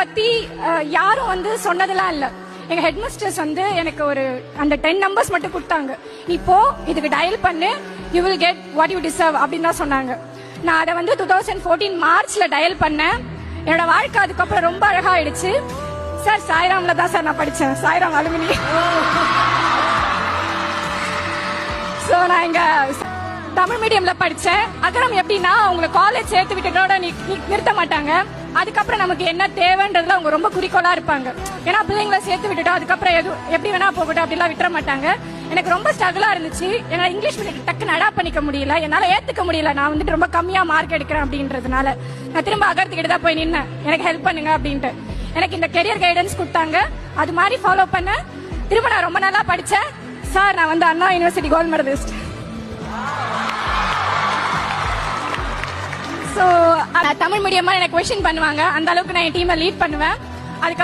பத்தி யாரும் வந்து சொன்னதெல்லாம் இல்ல. எங்க ஹெட் மிஸ்டர்ஸ் வந்து எனக்கு ஒரு அந்த டென் நம்பர்ஸ் மட்டும் கொடுத்தாங்க. நீ போ இதுக்கு டயல் பண்ணு you will get what you deserve அப்படின்னு தான் சொன்னாங்க. நான் அதை வந்து டூ தௌசண்ட் ஃபோர்டீன் மார்ச்ல டயல் பண்ணேன். என்னோட வாழ்க்கை அதுக்கப்புறம் ரொம்ப அழகாயிடுச்சு. சார் சாய்ராம்ல தான் சார் நான் படிச்சேன். சாய்ராம் அலுமினி. ஸோ நான் இங்க தமிழ் மீடியம்ல படிச்சேன் அகரம் எப்படின்னா உங்களை காலேஜ் சேர்த்து விட்டதோட நிறுத்த மாட்டாங்க. அதுக்கப்புறம் நமக்கு என்ன தேவைன்றதுல அவங்க ரொம்ப குறிக்கோளா இருப்பாங்க. ஏன்னா பிள்ளைங்களை சேர்த்து விட்டுட்டோம் அதுக்கப்புறம் எது எப்படி வேணா போகட்டும் அப்படிலாம் விட்டுற மாட்டாங்க. எனக்கு ரொம்ப ஸ்ட்ரகிளா இருந்துச்சு. ஏன்னா இங்கிலீஷ் மீடியம் டக்குன்னு அடாப்ட் பண்ணிக்க முடியல. என்னால ஏத்துக்க முடியல. நான் வந்துட்டு ரொம்ப கம்மியா மார்க் எடுக்கிறேன் அப்படின்றதுனால. நான் திரும்ப அகரத்துக்கிட்ட தான் போய் நின்னேன். எனக்கு ஹெல்ப் பண்ணுங்க அப்படின்ட்டு. எனக்கு இந்த கெரியர் கைடன்ஸ் கொடுத்தாங்க. அது மாதிரி ஃபாலோ பண்ண திரும்ப நான் ரொம்ப நல்லா படிச்சேன். சார் நான் வந்து Anna university gold medalist so Tamil மீடியமாக எனக்கு கொஸ்டின் பண்ணுவாங்க. அந்த அளவுக்கு நான் என் டீமை லீட் பண்ணுவேன். அதுக்கப்புறம்